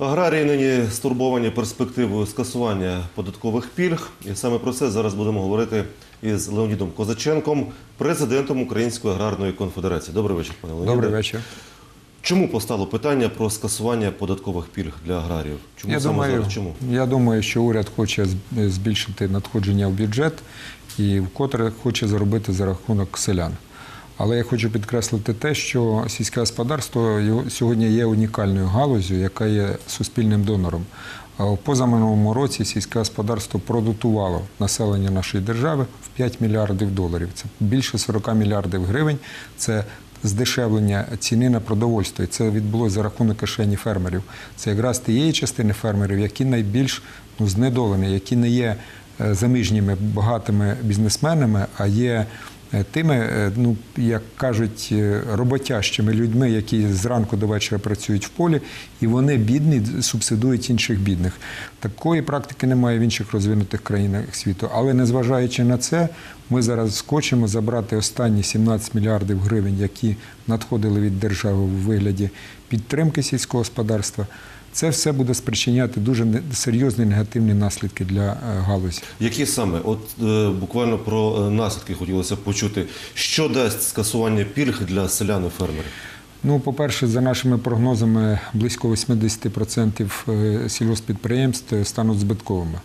Аграрії нині стурбовані перспективою скасування податкових пільг. І саме про це зараз будемо говорити із Леонідом Козаченком, президентом Української аграрної конфедерації. Добрий вечір, пане Леоніде. Добрий вечір. Чому постало питання про скасування податкових пільг для аграріїв? Чому Я саме думаю, зараз? Чому? я думаю, що уряд хоче збільшити надходження в бюджет і вкотре хоче заробити за рахунок селян. Але я хочу підкреслити те, що сільське господарство сьогодні є унікальною галузю, яка є суспільним донором. В позаминулому році сільське господарство продотувало населення нашої держави в 5 мільярдів доларів. Це більше 40 мільярдів гривень. Це здешевлення ціни на продовольство. І це відбулося за рахунок кишені фермерів. Це якраз тієї частини фермерів, які найбільш ну, знедолені, які не є е, заміжніми багатими бізнесменами, а є тими, е, ну як кажуть, е, роботящими людьми, які зранку до вечора працюють в полі, і вони бідні субсидують інших бідних. Такої практики немає в інших розвинутих країнах світу. Але незважаючи на це, ми зараз хочемо забрати останні 17 мільярдів гривень, які надходили від держави у вигляді підтримки сільського господарства. Це все буде спричиняти дуже серйозні негативні наслідки для е, галузі. Які саме? От е, буквально про е, наслідки хотілося б почути. Що дасть скасування пільг для селян і фермерів? Ну, по-перше, за нашими прогнозами, близько 80% е, сільгоспідприємств стануть збитковими.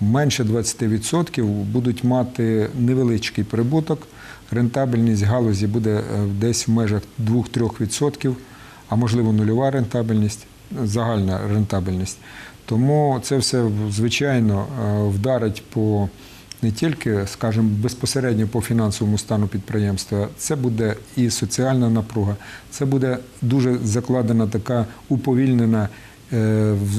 Менше 20% будуть мати невеличкий прибуток. Рентабельність галузі буде десь в межах 2-3%, а можливо нульова рентабельність, загальна рентабельність. Тому це все, звичайно, е, вдарить по не тільки, скажімо, безпосередньо по фінансовому стану підприємства, це буде і соціальна напруга, це буде дуже закладена така уповільнена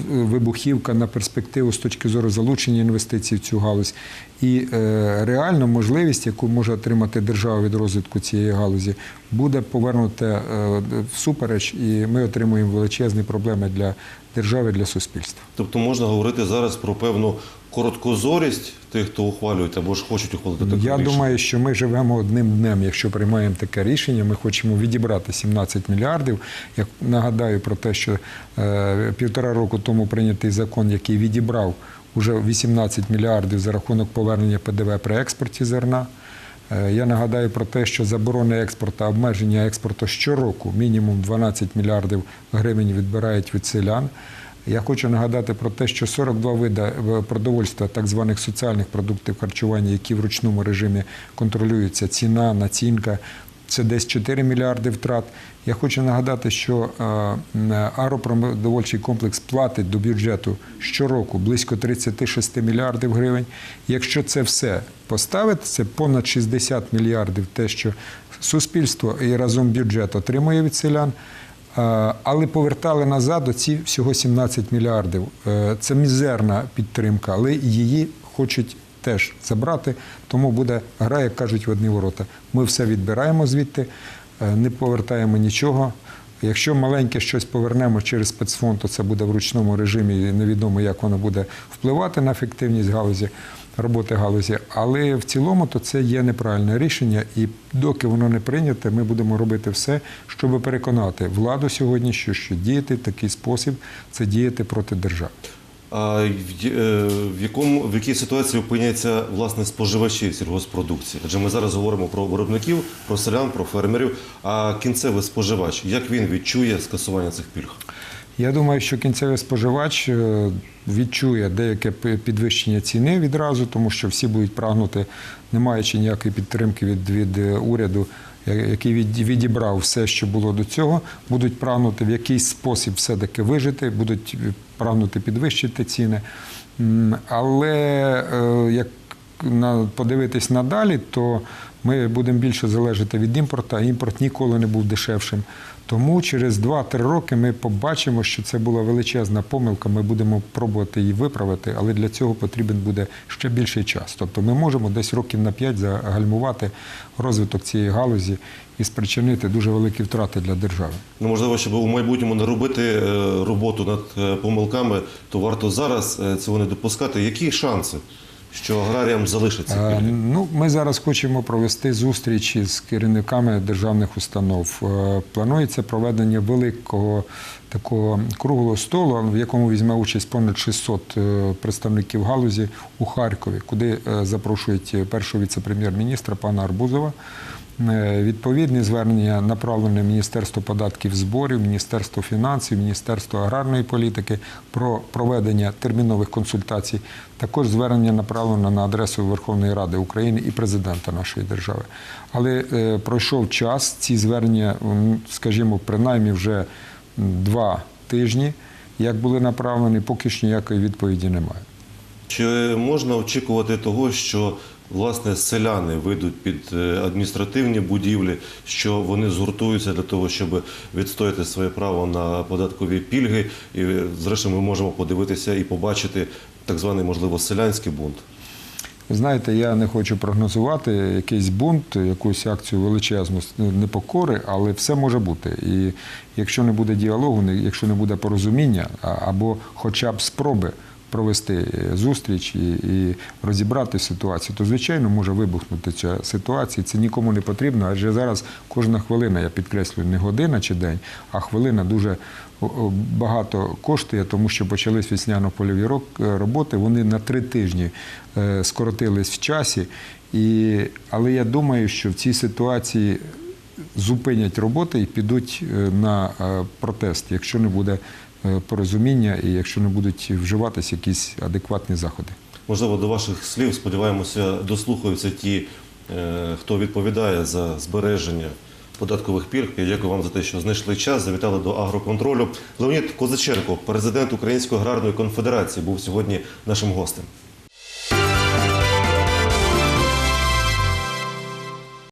вибухівка на перспективу з точки зору залучення інвестицій в цю галузь. І е, реально можливість, яку може отримати держава від розвитку цієї галузі, буде повернута е, всупереч, і ми отримуємо величезні проблеми для держави, для суспільства. Тобто можна говорити зараз про певну короткозорість тих, хто ухвалюють або ж хочуть ухвалити таке Я рішення? думаю, що ми живемо одним днем. Якщо приймаємо таке рішення, ми хочемо відібрати 17 мільярдів. Я нагадаю про те, що е, півтора року тому прийнятий закон, який відібрав уже 18 мільярдів за рахунок повернення ПДВ при експорті зерна. Е, Я нагадаю про те, що заборони експорту, обмеження експорту щороку мінімум 12 мільярдів гривень відбирають від селян. Я хочу нагадати про те, що 42 види е, продовольства, так званих соціальних продуктів харчування, які в ручному режимі контролюються, ціна, націнка. Це десь 4 мільярди втрат. Я хочу нагадати, що е, агропродовольчий комплекс платить до бюджету щороку близько 36 мільярдів гривень. Якщо це все поставити, це понад 60 мільярдів те, що суспільство і разом бюджет отримує від селян. Е, Але повертали назад оці всього 17 мільярдів. Е, Це мізерна підтримка, але її хочуть теж забрати. Тому буде гра, як кажуть, в одні ворота. Ми все відбираємо звідти, е, не повертаємо нічого. Якщо маленьке щось повернемо через спецфонд, то це буде в ручному режимі, невідомо, як воно буде впливати на ефективність галузі, роботи галузі. Але в цілому то це є неправильне рішення, і доки воно не прийняте, ми будемо робити все, щоб переконати владу сьогодні, що, що діяти в такий спосіб це діяти проти держави. А в, е, якому в якій ситуації опиняться власне споживачі сільгоспродукції? Адже ми зараз говоримо про виробників, про селян, про фермерів. А кінцевий споживач, як він відчує скасування цих пільг? Я думаю, що кінцевий споживач е, відчує деяке підвищення ціни відразу, тому що всі будуть прагнути, не маючи ніякої підтримки від, від е, уряду, який відібрав все, що було до цього, будуть прагнути в якийсь спосіб все-таки вижити, будуть прагнути підвищити ціни. Але е, як подивитись надалі, то ми будемо більше залежати від імпорту, а імпорт ніколи не був дешевшим. Тому через 2-3 роки ми побачимо, що це була величезна помилка. Ми будемо пробувати її виправити, але для цього потрібен буде ще більший час. Тобто ми можемо десь років на 5 загальмувати розвиток цієї галузі і спричинити дуже великі втрати для держави. Ну можливо, щоб у майбутньому не робити е, роботу над е, помилками, то варто зараз е, цього не допускати. Які шанси що аграріям залишаться Е. Ну, ми зараз хочемо провести зустрічі з керівниками державних установ. Е, Планується проведення великого такого круглого столу, в якому візьме участь понад 600 е, представників галузі у Харкові, куди е, запрошують першого віце-прем'єр-міністра пана Арбузова. Е, Відповідні звернення направлені Міністерство податків зборів, Міністерство фінансів, Міністерство аграрної політики про проведення термінових консультацій. Також звернення направлено на адресу Верховної Ради України і президента нашої держави. Але е, пройшов час, ці звернення, скажімо, принаймні вже два тижні, як були направлені, поки що ніякої відповіді немає. Чи можна очікувати того, що власне селяни вийдуть під е, адміністративні будівлі, що вони згуртуються для того, щоб відстояти своє право на податкові пільги, і е, зрештою ми можемо подивитися і побачити так званий, можливо, селянський бунт? Знаєте, я не хочу прогнозувати якийсь бунт, якусь акцію величезну непокори, але все може бути. І якщо не буде діалогу, якщо не буде порозуміння, або хоча б спроби провести е, зустріч і, і розібрати ситуацію, то звичайно може вибухнути ця ситуація. Це нікому не потрібно, адже зараз кожна хвилина, я підкреслюю, не година чи день, а хвилина дуже багато коштує, тому що почались весняно-польові е, роботи. Вони на три тижні е, скоротились в часі. І, але я думаю, що в цій ситуації зупинять роботи і підуть на протест, якщо не буде порозуміння і якщо не будуть вживатися якісь адекватні заходи. Можливо, до ваших слів, сподіваємося, дослухаються ті, е, хто відповідає за збереження податкових пільг. Я дякую вам за те, що знайшли час, завітали до агроконтролю. Леонід Козаченко, президент Української аграрної конфедерації, був сьогодні нашим гостем.